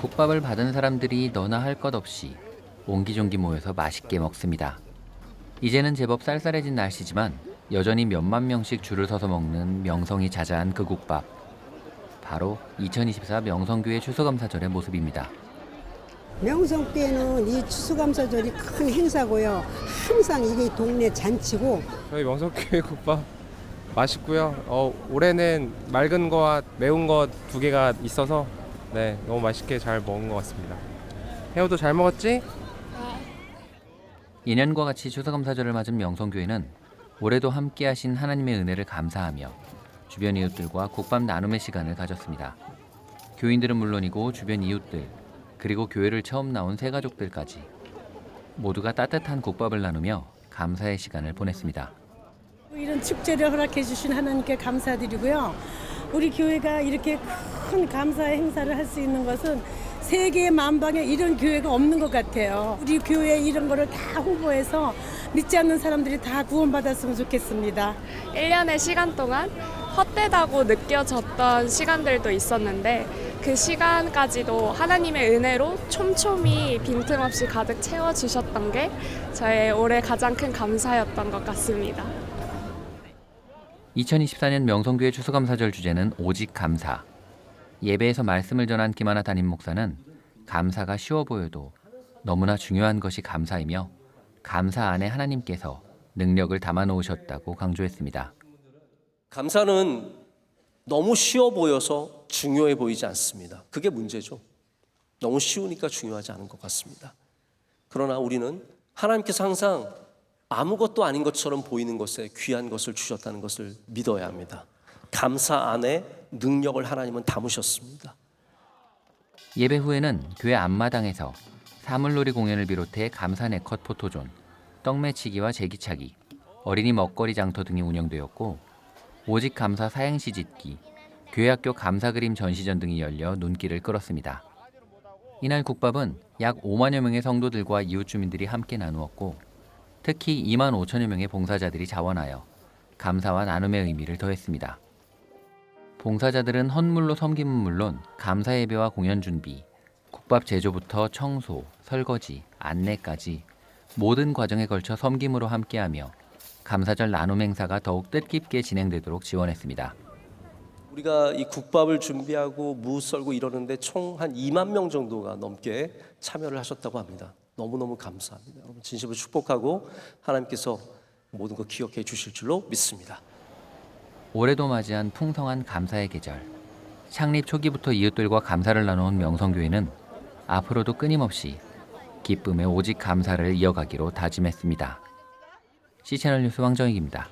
국밥을 받은 사람들이 너나 할 것 없이 옹기종기 모여서 맛있게 먹습니다. 이제는 제법 쌀쌀해진 날씨지만 여전히 몇만 명씩 줄을 서서 먹는 명성이 자자한 그 국밥. 바로 2024 명성교회 추수감사절의 모습입니다. 명성 때는 이 추수감사절이 큰 행사고요. 항상 이게 동네 잔치고 저희 명석교회 국밥 맛있고요. 어, 올해는 맑은 거와 매운 거 두 개가 있어서 네 너무 맛있게 잘 먹은 것 같습니다. 해우도 잘 먹었지? 2년과 같이 추수감사절을 맞은 명성교회는 올해도 함께하신 하나님의 은혜를 감사하며 주변 이웃들과 국밥 나눔의 시간을 가졌습니다. 교인들은 물론이고 주변 이웃들 그리고 교회를 처음 나온 새 가족들까지 모두가 따뜻한 국밥을 나누며 감사의 시간을 보냈습니다. 이런 축제를 허락해 주신 하나님께 감사드리고요. 우리 교회가 이렇게 큰 감사의 행사를 할 수 있는 것은 세계 만방에 이런 교회가 없는 것 같아요. 우리 교회 이런 거를 다 홍보해서 믿지 않는 사람들이 다 구원받았으면 좋겠습니다. 1년의 시간 동안 헛되다고 느껴졌던 시간들도 있었는데 그 시간까지도 하나님의 은혜로 촘촘히 빈틈없이 가득 채워주셨던 게 저의 올해 가장 큰 감사였던 것 같습니다. 2024년 명성교회 추수감사절 주제는 오직 감사. 예배에서 말씀을 전한 김하나 담임 목사는 감사가 쉬워 보여도 너무나 중요한 것이 감사이며 감사 안에 하나님께서 능력을 담아 놓으셨다고 강조했습니다. 감사는 너무 쉬워 보여서 중요해 보이지 않습니다. 그게 문제죠. 너무 쉬우니까 중요하지 않은 것 같습니다. 그러나 우리는 하나님께서 항상 아무것도 아닌 것처럼 보이는 것에 귀한 것을 주셨다는 것을 믿어야 합니다. 감사 안에 능력을 하나님은 담으셨습니다. 예배 후에는 교회 앞마당에서 사물놀이 공연을 비롯해 감사 네 컷 포토존, 떡매치기와 제기차기, 어린이 먹거리 장터 등이 운영되었고 오직 감사 사행시 짓기, 교회 학교 감사 그림 전시전 등이 열려 눈길을 끌었습니다. 이날 국밥은 약 5만여 명의 성도들과 이웃 주민들이 함께 나누었고 특히 2만 5천여 명의 봉사자들이 자원하여 감사와 나눔의 의미를 더했습니다. 봉사자들은 헌물로 섬김은 물론 감사 예배와 공연 준비, 국밥 제조부터 청소, 설거지, 안내까지 모든 과정에 걸쳐 섬김으로 함께하며 감사절 나눔 행사가 더욱 뜻깊게 진행되도록 지원했습니다. 우리가 이 국밥을 준비하고 무 썰고 이러는데 총 한 2만 명 정도가 넘게 참여를 하셨다고 합니다. 너무너무 감사합니다. 여러분 진심으로 축복하고 하나님께서 모든 것 기억해 주실 줄로 믿습니다. 올해도 맞이한 풍성한 감사의 계절. 창립 초기부터 이웃들과 감사를 나눠온 명성교회는 앞으로도 끊임없이 기쁨의 오직 감사를 이어가기로 다짐했습니다. C채널 뉴스 황정익입니다.